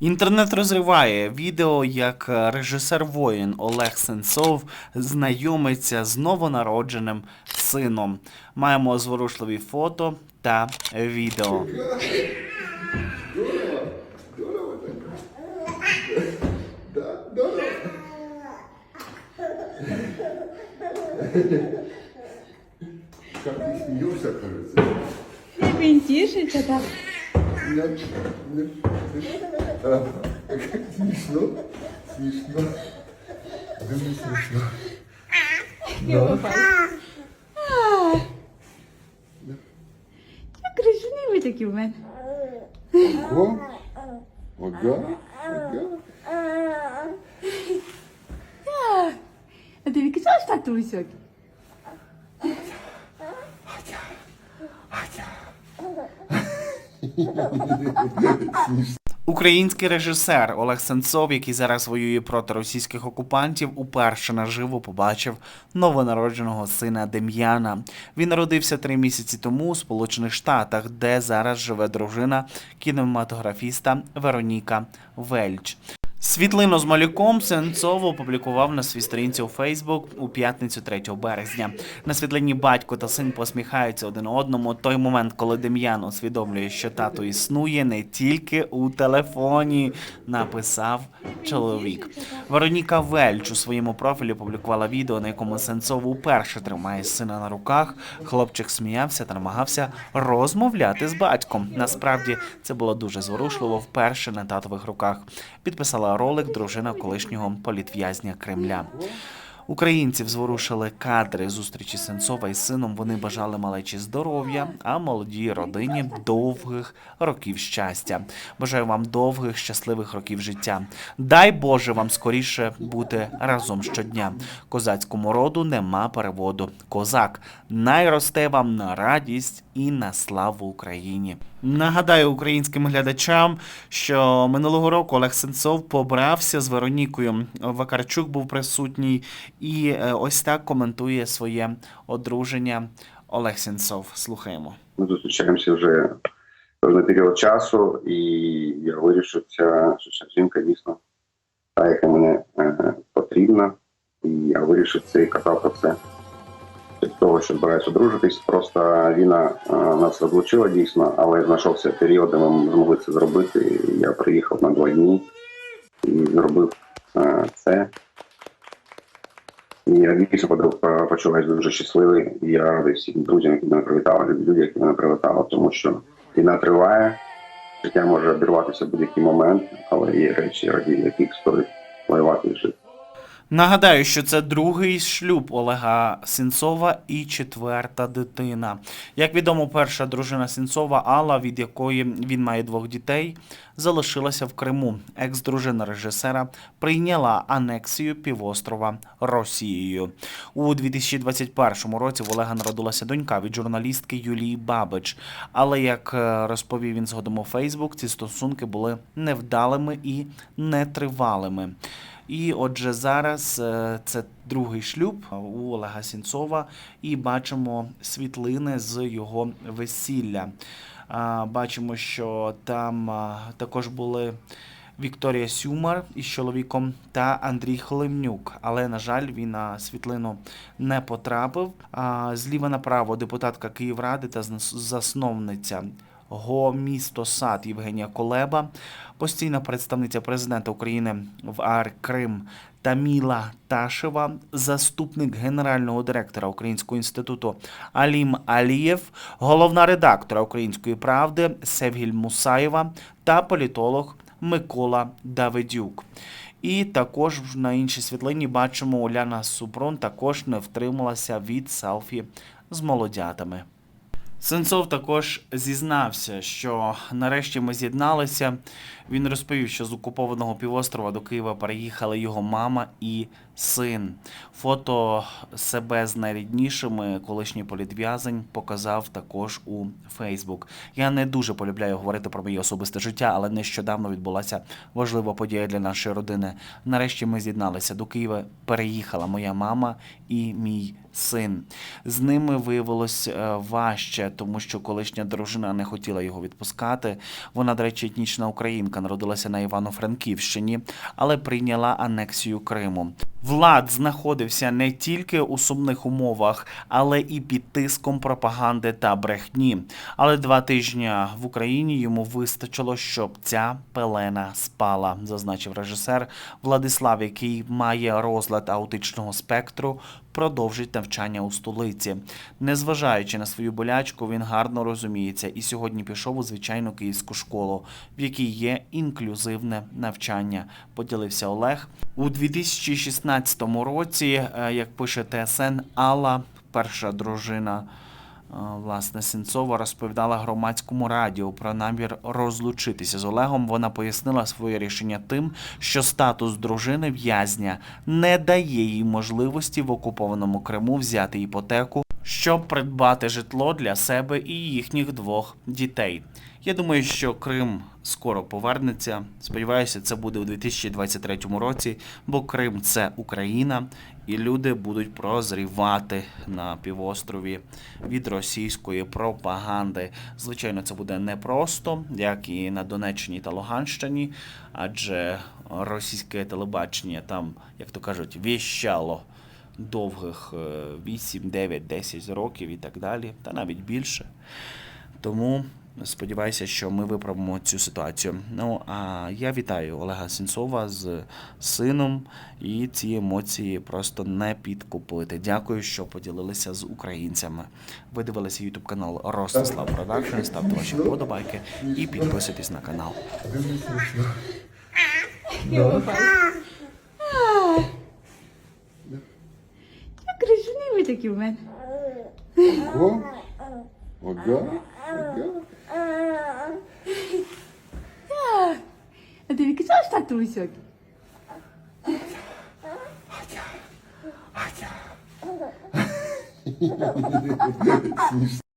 Інтернет розриває відео, як е, режисер воїн Олег Сенцов знайомиться з новонародженим сином. Маємо зворушливі фото та відео. Как ты смеешься, кажется. Він тішиться, так. Нет. А, как смешно, смешно. Да Як красиві такі в мене. Ого, ага, ага. А ти казав, що тату високий? Український режисер Олег Сенцов, який зараз воює проти російських окупантів, уперше наживо побачив новонародженого сина Дем'яна. Він народився три місяці тому у Сполучених Штатах, де зараз живе дружина кінематографіста Вероніка Вельч. Світлину з малюком Сенцов опублікував на своїй сторінці у Фейсбук у п'ятницю 3 березня. На світлині батько та син посміхаються один одному. Той момент, коли Дем'ян усвідомлює, що тато існує не тільки у телефоні, написав чоловік. Вероніка Вельч у своєму профілі опублікувала відео, на якому Сенцов уперше тримає сина на руках. Хлопчик сміявся та намагався розмовляти з батьком. Насправді це було дуже зворушливо вперше на татових руках. Підписала ролик дружина колишнього політв'язня Кремля. Українців зворушили кадри зустрічі Сенцова із сином. Вони бажали малечі здоров'я, а молодій родині довгих років щастя. Бажаю вам довгих щасливих років життя. Дай Боже вам скоріше бути разом щодня. Козацькому роду нема переводу. Козак найросте вам на радість і на славу Україні. Нагадаю українським глядачам, що минулого року Олег Сенцов побрався з Веронікою. Вакарчук був присутній, і е, ось так коментує своє одруження Олег Сенцов. Слухаємо. Ми зустрічаємося вже певний період часу, і я вирішив, ця, що ця жінка дійсно та, яка мене е, потрібна. І я вирішив це і казав про це. Для того, що збираюся одружитись. Просто війна е, нас розлучила дійсно, але знайшовся період, де ми змогли це зробити. Я приїхав на два дні і зробив це. Я більше почуваюся дуже щасливий. Я радий всім друзям, які мене привітали, людям, які мене привітали, тому що війна триває, життя може обірватися в будь-який момент, але є речі, раді яких стоїть воювати і жити. Нагадаю, що це другий шлюб Олега Сінцова і четверта дитина. Як відомо, перша дружина Сінцова Алла, від якої він має двох дітей, залишилася в Криму. Екс-дружина режисера прийняла анексію півострова Росією. У 2021 році в Олега народилася донька від журналістки Юлії Бабич. Але як е, розповів він згодом у Фейсбук, ці стосунки були невдалими і нетривалими. І отже, зараз е, це другий шлюб у Олега Сінцова, і бачимо світлини з його весілля. Бачимо, що там також були Вікторія Сюмар із чоловіком та Андрій Хлемнюк. Але, на жаль, він на світлину не потрапив. А, Зліва направо депутатка Київради та засновниця ГО місто Сад Євгенія Колеба, постійна представниця президента України в АР Крим Таміла Ташева, заступник генерального директора Українського інституту Алім Алієв, головна редактора Української правди Севгіль Мусаєва та політолог Микола Давидюк. І також на іншій світлині бачимо Оляна Супрун також не втрималася від селфі з молодятами. Сенцов також зізнався, що нарешті ми з'єдналися. Він розповів, що з окупованого півострова до Києва переїхали його мама і син. Фото себе з найріднішими колишній політв'язень показав також у Фейсбук. Я не дуже полюбляю говорити про моє особисте життя, але нещодавно відбулася важлива подія для нашої родини. Нарешті ми з'єдналися до Києва. Переїхала моя мама і мій син. З ними виявилось е, важче, тому що колишня дружина не хотіла його відпускати. Вона, до речі, етнічна українка, народилася на Івано-Франківщині, але прийняла анексію Криму. Влад знаходився не тільки у сумних умовах, але і під тиском пропаганди та брехні. Але два тижні в Україні йому вистачило, щоб ця пелена спала, зазначив режисер Владислав, який має розлад аутичного спектру. Продовжить навчання у столиці. Незважаючи на свою болячку, він гарно розуміється і сьогодні пішов у звичайну київську школу, в якій є інклюзивне навчання. Поділився Олег у 2016 році. е, Як пише ТСН, Алла, перша дружина. Е, Власне, Сенцова розповідала громадському радіо про намір розлучитися з Олегом. Вона пояснила своє рішення тим, що статус дружини в'язня не дає їй можливості в окупованому Криму взяти іпотеку, щоб придбати житло для себе і їхніх двох дітей. Я думаю, що Крим скоро повернеться. Сподіваюся, це буде у 2023 році, бо Крим це Україна, і люди будуть прозрівати на півострові від російської пропаганди. Звичайно, це буде непросто, як і на Донеччині та Луганщині, адже російське телебачення там, як то кажуть, віщало довгих е, 8, 9, 10 років і так далі, та навіть більше. Тому сподіваюся, що ми виправимо цю ситуацію. Ну а я вітаю Олега Сінцова з сином, і ці емоції просто не підкупити. Дякую, що поділилися з українцями. Ви дивилися YouTube канал Ростислав Продакшн. Ставте ваші вподобайки і підписуйтесь на канал. Дуже смішно. Я крижні ви такі в мене. Ого. Ага. Ага. А ти казав татусик? Смішно.